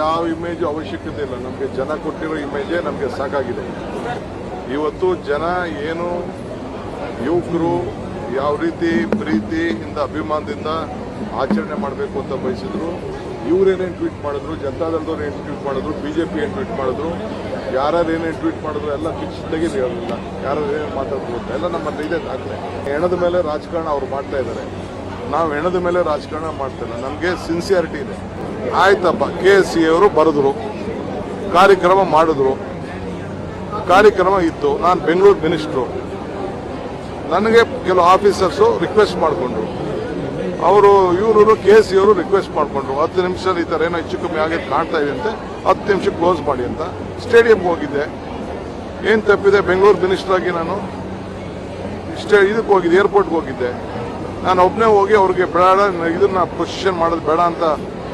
ಯಾವ ಇಮೇಜ್ ಅವಶ್ಯಕತೆ ಇಲ್ಲ. ನಮಗೆ ಜನ ಕೊಟ್ಟಿರೋ ಇಮೇಜೇ ನಮಗೆ ಸಾಕಾಗಿದೆ. ಇವತ್ತು ಜನ ಏನು ಯುವಕರು ಯಾವ ರೀತಿ ಪ್ರೀತಿಯಿಂದ, ಅಭಿಮಾನದಿಂದ ಆಚರಣೆ ಮಾಡಬೇಕು ಅಂತ ಬಯಸಿದ್ರು ಇವರೇನೇನು ಟ್ವೀಟ್ ಮಾಡಿದ್ರು, ಜನತಾದಳದವ್ರು ಏನು ಟ್ವೀಟ್ ಮಾಡಿದ್ರು, ಬಿಜೆಪಿ ಏನು ಟ್ವೀಟ್ ಮಾಡಿದ್ರು, ಯಾರ್ಯಾರು ಏನೇನು ಟ್ವೀಟ್ ಮಾಡಿದ್ರು, ಎಲ್ಲ ಫಿಕ್ಸ್ ತೆಗೆದು ಹೇಳಲಿಲ್ಲ ಯಾರು ಏನೇನು ಮಾತಾಡ್ಬೋದು, ಎಲ್ಲ ನಮ್ಮ ಇದೆ ದಾಖಲೆ. ಹೆಣದ ಮೇಲೆ ರಾಜಕಾರಣ ಅವ್ರು ಮಾಡ್ತಾ ಇದ್ದಾರೆ. ನಾವು ಹೆಣದ ಮೇಲೆ ರಾಜಕಾರಣ ಮಾಡ್ತಿಲ್ಲ ನಮಗೆ ಸಿನ್ಸಿಯಾರಿಟಿ ಇದೆ. ಆಯ್ತಪ್ಪ, ಕೆ ಎಸ್ ಸಿ ಅವರು ಬರೆದ್ರು, ಕಾರ್ಯಕ್ರಮ ಮಾಡಿದ್ರು. ಕಾರ್ಯಕ್ರಮ ಇತ್ತು. ನಾನು ಬೆಂಗಳೂರು ಮಿನಿಸ್ಟ್ರು. ನನಗೆ ಕೆಲವು ಆಫೀಸರ್ಸು ರಿಕ್ವೆಸ್ಟ್ ಮಾಡಿಕೊಂಡ್ರು. ಅವರು ಇವರು ಕೆ ಸಿ ಅವರು ರಿಕ್ವೆಸ್ಟ್ ಮಾಡಿಕೊಂಡ್ರು. ಹತ್ತು ನಿಮಿಷ ಈ ಥರ ಏನೋ ಹೆಚ್ಚು ಕಮ್ಮಿ ಆಗಿ ಕಾಣ್ತಾ ಇದೆ ಅಂತ, ಹತ್ತು ನಿಮಿಷ ಕ್ಲೋಸ್ ಮಾಡಿ ಅಂತ. ಸ್ಟೇಡಿಯಂಗೆ ಹೋಗಿದ್ದೆ. ಏನು ತಪ್ಪಿದೆ? ಬೆಂಗಳೂರು ಮಿನಿಸ್ಟರ್ ಆಗಿ ನಾನು ಸ್ಟೇ, ಇದಕ್ಕೆ ಹೋಗಿದ್ದೆ, ಏರ್ಪೋರ್ಟ್ಗೆ ಹೋಗಿದ್ದೆ. ನಾನು ಒಬ್ಬನೇ ಹೋಗಿ ಅವ್ರಿಗೆ ಬೇಡ, ಇದನ್ನ ಪೊಸಿಷನ್ ಮಾಡೋದು ಬೇಡ ಅಂತ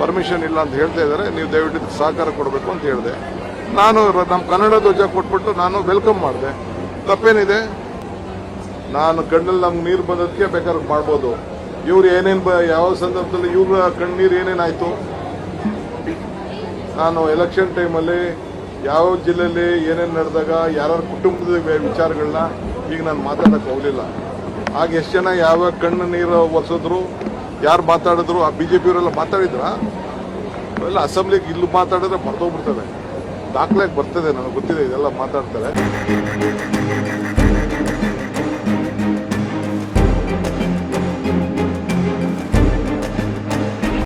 ಪರ್ಮಿಷನ್ ಇಲ್ಲ ಅಂತ ಹೇಳ್ತಾ ಇದ್ದಾರೆ. ನೀವು ದಯವಿಟ್ಟು ಸಹಕಾರ ಕೊಡಬೇಕು ಅಂತ ಹೇಳಿದೆ. ನಾನು ನಮ್ಮ ಕನ್ನಡ ಧ್ವಜ ಕೊಟ್ಬಿಟ್ಟು ನಾನು ವೆಲ್ಕಮ್ ಮಾಡಿದೆ. ತಪ್ಪೇನಿದೆ? ನಾನು ಕಣ್ಣಲ್ಲಿ ನಮ್ಗೆ ನೀರು ಬಂದದಕ್ಕೆ ಬೇಕಾದ್ರೆ ಮಾಡ್ಬೋದು. ಇವ್ರು ಏನೇನು ಯಾವ ಸಂದರ್ಭದಲ್ಲಿ ಇವ್ರ ಕಣ್ಣೀರು ಏನೇನಾಯಿತು? ನಾನು ಎಲೆಕ್ಷನ್ ಟೈಮಲ್ಲಿ ಯಾವ ಜಿಲ್ಲೆಯಲ್ಲಿ ಏನೇನು ನಡೆದಾಗ ಯಾರ್ಯಾರ ಕುಟುಂಬದ ವಿಚಾರಗಳನ್ನ ಈಗ ನಾನು ಮಾತಾಡಕ್ಕೆ ಹೋಗಲಿಲ್ಲ. ಆಗ ಎಷ್ಟು ಜನ ಯಾವ ಕಣ್ಣು ನೀರು ಒರೆಸಿದ್ರು? ಯಾರು ಮಾತಾಡಿದ್ರು, ಆ ಬಿ ಜೆ ಪಿಯವರೆಲ್ಲ ಮಾತಾಡಿದ್ರ? ಎಲ್ಲ ಅಸೆಂಬ್ಲಿಗೆ ಇಲ್ಲಿ ಮಾತಾಡಿದ್ರೆ ಮರ್ತೋಗ್ಬಿಡ್ತಾರೆ ದಾಖಲೆಗೆ ಬರ್ತದೆ, ನನಗೆ ಗೊತ್ತಿದೆ, ಇದೆಲ್ಲ ಮಾತಾಡ್ತಾರೆ.